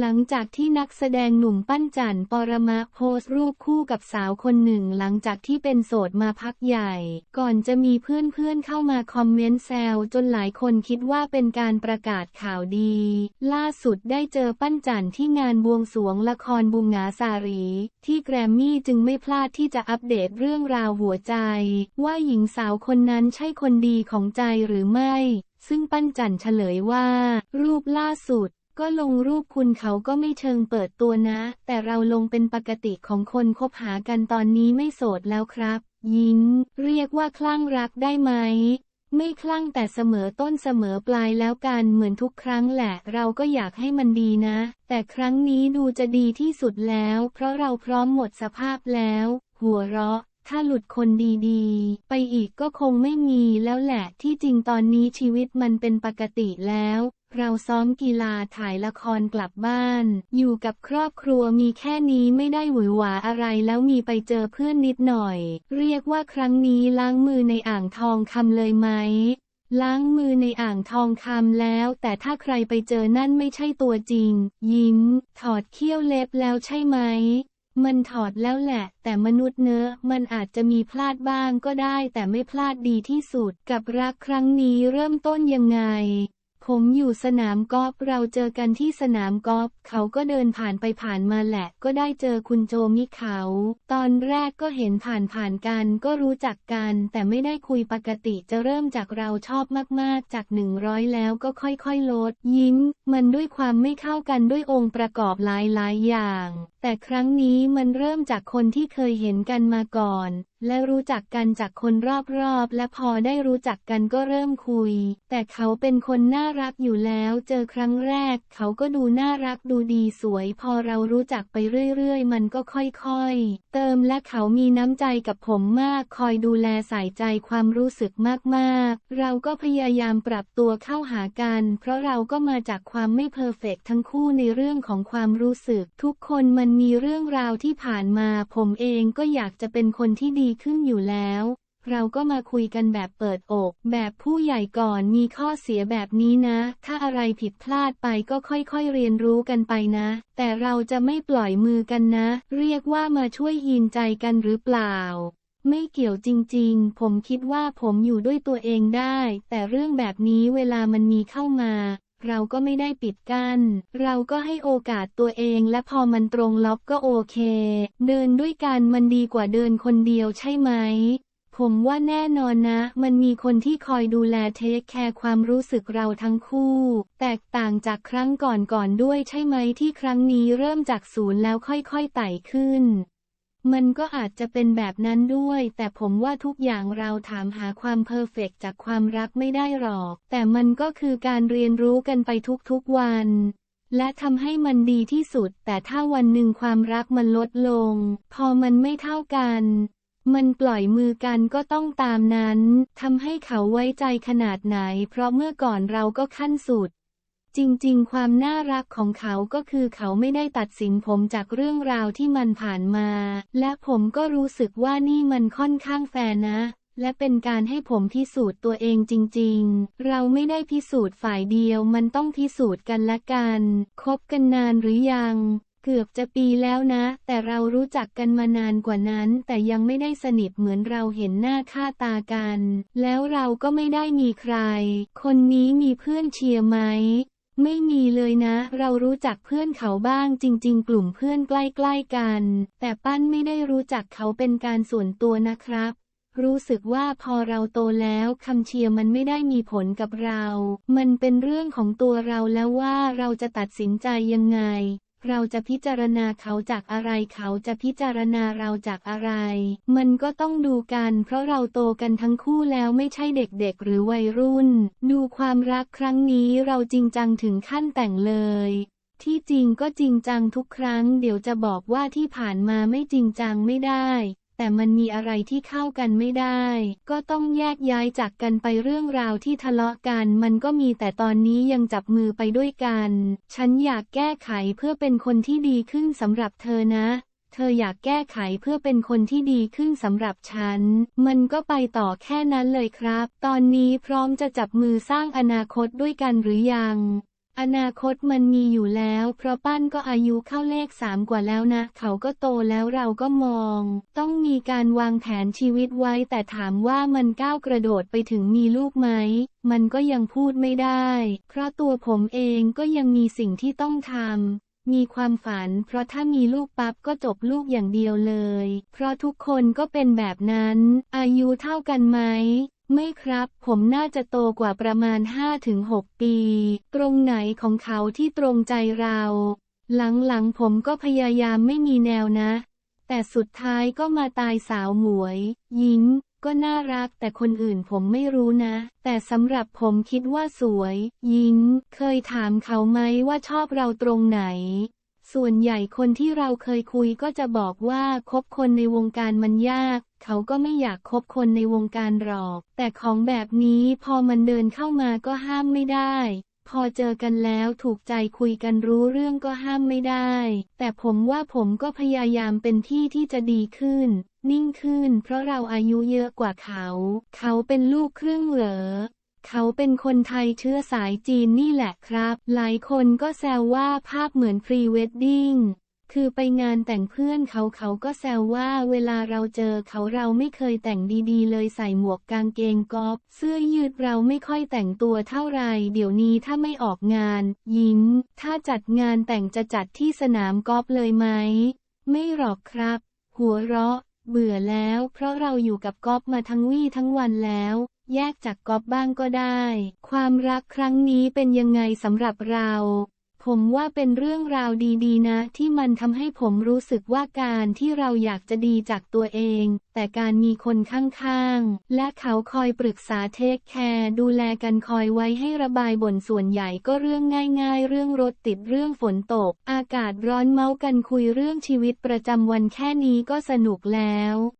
หลังจากที่นักแสดงหนุ่มปั้นจันปรมะโพสต์รูปคู่กับสาวคนหนึ่งหลังจากที่เป็นโสดมาพักใหญ่ ก่อนจะมีเพื่อนๆเข้ามาคอมเมนต์แซวจนหลายคนคิดว่าเป็นการประกาศข่าวดี ล่าสุดได้เจอปั้นจันที่งานบวงสรวงละครบุงหงาสารี ที่แกรมมี่จึงไม่พลาดที่จะอัปเดตเรื่องราวหัวใจ ว่าหญิงสาวคนนั้นใช่คนดีของใจหรือไม่ซึ่งปั้นจันเฉลยว่า รูปล่าสุด ก็ลงรูปคุณเขาก็ไม่เชิงเปิดตัวนะ แต่เราลงเป็นปกติของคนคบหากันตอนนี้ไม่โสดแล้วครับ ยิ้ม เรียกว่าคลั่งรักได้ไหม ไม่คลั่งแต่เสมอต้นเสมอปลายแล้วกันเหมือนทุกครั้งแหละ เราก็อยากให้มันดีนะ แต่ครั้งนี้ดูจะดีที่สุดแล้ว เพราะเราพร้อมหมดสภาพแล้ว หัวเราะถ้าหลุดคนดีๆ ไปอีกก็คงไม่มีแล้วแหละที่จริงตอนนี้ชีวิตมันเป็นปกติแล้ว เราซ้อมกีฬาถ่ายละครกลับบ้าน อยู่กับครอบครัวมีแค่นี้ไม่ได้หวือหวาอะไรแล้วมีไปเจอเพื่อนนิดหน่อย เรียกว่าครั้งนี้ล้างมือในอ่างทองคำเลยไหมล้างมือในอ่างทองคำแล้ว แต่ถ้าใครไปเจอนั่นไม่ใช่ตัวจริง ยิ้ม ถอดเขี้ยวเล็บแล้วใช่ไหม มันถอดแล้วแหละ แต่มนุษย์เนื้อ มันอาจจะมีพลาดบ้างก็ได้ แต่ไม่พลาดดีที่สุด กับรักครั้งนี้เริ่มต้นยังไง ผมอยู่สนามกอล์ฟเราเจอกันที่สนามกอล์ฟเขาก็เดินผ่านไปผ่านมาแหละ ก็ได้เจอคุณโจมิเขา ตอนแรกก็เห็นผ่านผ่านกันก็รู้จักกัน แต่ไม่ได้คุยปกติจะเริ่มจากเราชอบมากๆ จากหนึ่งร้อยแล้วก็ค่อยๆ ลด ยิ้ม มันด้วยความไม่เข้ากันด้วยองค์ประกอบหลายๆอย่าง แต่ครั้งนี้มันเริ่มจากคนที่เคยเห็นกันมาก่อน และรู้จักกันจากคนรอบๆ และพอได้รู้จักกันก็เริ่มคุย แต่เขาเป็นคนน่ารักอยู่แล้ว เจอครั้งแรก เขาก็ดูน่ารักดูดีสวย พอเรารู้จักไปเรื่อยๆ มันก็ค่อยๆ เติมและเขามีน้ำใจกับผมมาก คอยดูแลใส่ใจความรู้สึกมากๆ เราก็พยายามปรับตัวเข้าหากัน เพราะเราก็มาจากความไม่เพอร์เฟกทั้งคู่ในเรื่องของความรู้สึก ทุกคนมันมีเรื่องราวที่ผ่านมา ผมเองก็อยากจะเป็นคนที่ดีขึ้นอยู่แล้ว เราก็มาคุยกันแบบเปิดอก แบบผู้ใหญ่ก่อนมีข้อเสียแบบนี้นะ ถ้าอะไรผิดพลาดไปก็ค่อยๆเรียนรู้กันไปนะ แต่เราจะไม่ปล่อยมือกันนะ เรียกว่ามาช่วยยินใจกันหรือเปล่าไม่เกี่ยวจริงๆ ผมคิดว่าผมอยู่ด้วยตัวเองได้ แต่เรื่องแบบนี้เวลามันมีเข้ามา เราก็ไม่ได้ปิดกัน้น เราก็ให้โอกาสตัวเองและพอมันตรงล็อกก็โอเค เดินด้วยกันมันดีกว่าเดินคนเดียวใช่ไหม ผมว่าแน่นอนนะ มันมีคนที่คอยดูแลเทคแคร์ความรู้สึกเราทั้งคู่ แตกต่างจากครั้งก่อนๆด้วยใช่ไหมที่ครั้งนี้เริ่มจากศูนย์แล้วค่อยๆไต่ขึ้น มันก็อาจจะเป็นแบบนั้นด้วย แต่ผมว่าทุกอย่างเราถามหาความเพอร์เฟกต์จากความรักไม่ได้หรอก แต่มันก็คือการเรียนรู้กันไปทุกๆวัน และทำให้มันดีที่สุด แต่ถ้าวันหนึ่งความรักมันลดลง พอมันไม่เท่ากัน มันปล่อยมือกันก็ต้องตามนั้นทำให้เขาไว้ใจขนาดไหน เพราะเมื่อก่อนเราก็ขั้นสุด จริงๆ ความน่ารักของเขาก็คือเขาไม่ได้ตัดสินผมจากเรื่องราวที่มันผ่านมา และผมก็รู้สึกว่านี่มันค่อนข้างแฟนะ และเป็นการให้ผมพิสูจน์ตัวเองจริงๆ เราไม่ได้พิสูจน์ฝ่ายเดียวมันต้องพิสูจน์กันละกัน คบกันนานหรือยังเกือบจะปีแล้วนะ แต่เรารู้จักกันมานานกว่านั้น แต่ยังไม่ได้สนิทเหมือนเราเห็นหน้าค่าตากัน แล้วเราก็ไม่ได้มีใคร คนนี้มีเพื่อนเชียร์ไหม ไม่มีเลยนะ เรารู้จักเพื่อนเขาบ้างจริง ๆ กลุ่มเพื่อนใกล้ๆกัน แต่ปั้นไม่ได้รู้จักเขาเป็นการส่วนตัวนะครับ รู้สึกว่าพอเราโตแล้วคำเชียร์มันไม่ได้มีผลกับเรา มันเป็นเรื่องของตัวเราแล้วว่าเราจะตัดสินใจยังไง เราจะพิจารณาเขาจากอะไร เขาจะพิจารณาเราจากอะไร มันก็ต้องดูกัน เพราะเราโตกันทั้งคู่แล้วไม่ใช่เด็กๆ หรือวัยรุ่น ดูความรักครั้งนี้เราจริงจังถึงขั้นแต่งเลย ที่จริงก็จริงจังทุกครั้ง เดี๋ยวจะบอกว่าที่ผ่านมาไม่จริงจังไม่ได้ แต่มันมีอะไรที่เข้ากันไม่ได้ ก็ต้องแยกย้ายจากกันไปเรื่องราวที่ทะเลาะกัน มันก็มีแต่ตอนนี้ยังจับมือไปด้วยกัน ฉันอยากแก้ไขเพื่อเป็นคนที่ดีขึ้นสำหรับเธอนะ เธออยากแก้ไขเพื่อเป็นคนที่ดีขึ้นสำหรับฉัน มันก็ไปต่อแค่นั้นเลยครับ ตอนนี้พร้อมจะจับมือสร้างอนาคตด้วยกันหรือยัง อนาคตมันมีอยู่แล้ว เพราะปั้นก็อายุเข้าเลขสามกว่าแล้วนะ เขาก็โตแล้วเราก็มอง ต้องมีการวางแผนชีวิตไว้ แต่ถามว่ามันก้าวกระโดดไปถึงมีลูกไหม มันก็ยังพูดไม่ได้ เพราะตัวผมเองก็ยังมีสิ่งที่ต้องทำมีความฝัน เพราะถ้ามีลูกปั๊บก็จบลูกอย่างเดียวเลย เพราะทุกคนก็เป็นแบบนั้น อายุเท่ากันไหม ไม่ครับ ผมน่าจะโตกว่าประมาณ 5-6 ปี ตรงไหนของเขาที่ตรงใจเรา หลังๆผมก็พยายามไม่มีแนวนะ แต่สุดท้ายก็มาตายสาวหมวย ยิ้ม ก็น่ารักแต่คนอื่นผมไม่รู้นะ แต่สำหรับผมคิดว่าสวย ยิ้ม เคยถามเขาไหมว่าชอบเราตรงไหนส่วนใหญ่คนที่เราเคยคุยก็จะบอกว่าคบคนในวงการมันยาก เขาก็ไม่อยากคบคนในวงการหรอก แต่ของแบบนี้พอมันเดินเข้ามาก็ห้ามไม่ได้ พอเจอกันแล้วถูกใจคุยกันรู้เรื่องก็ห้ามไม่ได้ แต่ผมว่าผมก็พยายามเป็นที่ที่จะดีขึ้น นิ่งขึ้น เพราะเราอายุเยอะกว่าเขา เขาเป็นลูกครึ่งเหรอเขาเป็นคนไทยเชื้อสายจีนนี่แหละครับ หลายคนก็แซวว่าภาพเหมือนพรีเวดดิ้ง คือไปงานแต่งเพื่อนเขาเขาก็แซวว่าเวลาเราเจอเขาเราไม่เคยแต่งดีๆ เลยใส่หมวกกางเกงกอล์ฟเสื้อยืดเราไม่ค่อยแต่งตัวเท่าไรเดี๋ยวนี้ถ้าไม่ออกงาน ยิ้ม ถ้าจัดงานแต่งจะจัดที่สนามกอล์ฟเลยไหม ไม่หรอกครับ หัวเราะ เบื่อแล้ว เพราะเราอยู่กับกอล์ฟมาทั้งวี่ทั้งวันแล้ว แยกจากกอล์ฟบ้างก็ได้ ความรักครั้งนี้เป็นยังไงสำหรับเรา ผมว่าเป็นเรื่องราวดีๆ นะ ที่มันทำให้ผมรู้สึกว่าการที่เราอยากจะดีจากตัวเอง แต่การมีคนข้างๆ และเขาคอยปรึกษาเทคแคร์ดูแลกันคอยไว้ให้ระบายบ่นส่วนใหญ่ก็เรื่องง่าย ๆ เรื่องรถติดเรื่องฝนตก อากาศร้อนเมากันคุยเรื่องชีวิตประจำวันแค่นี้ก็สนุกแล้ว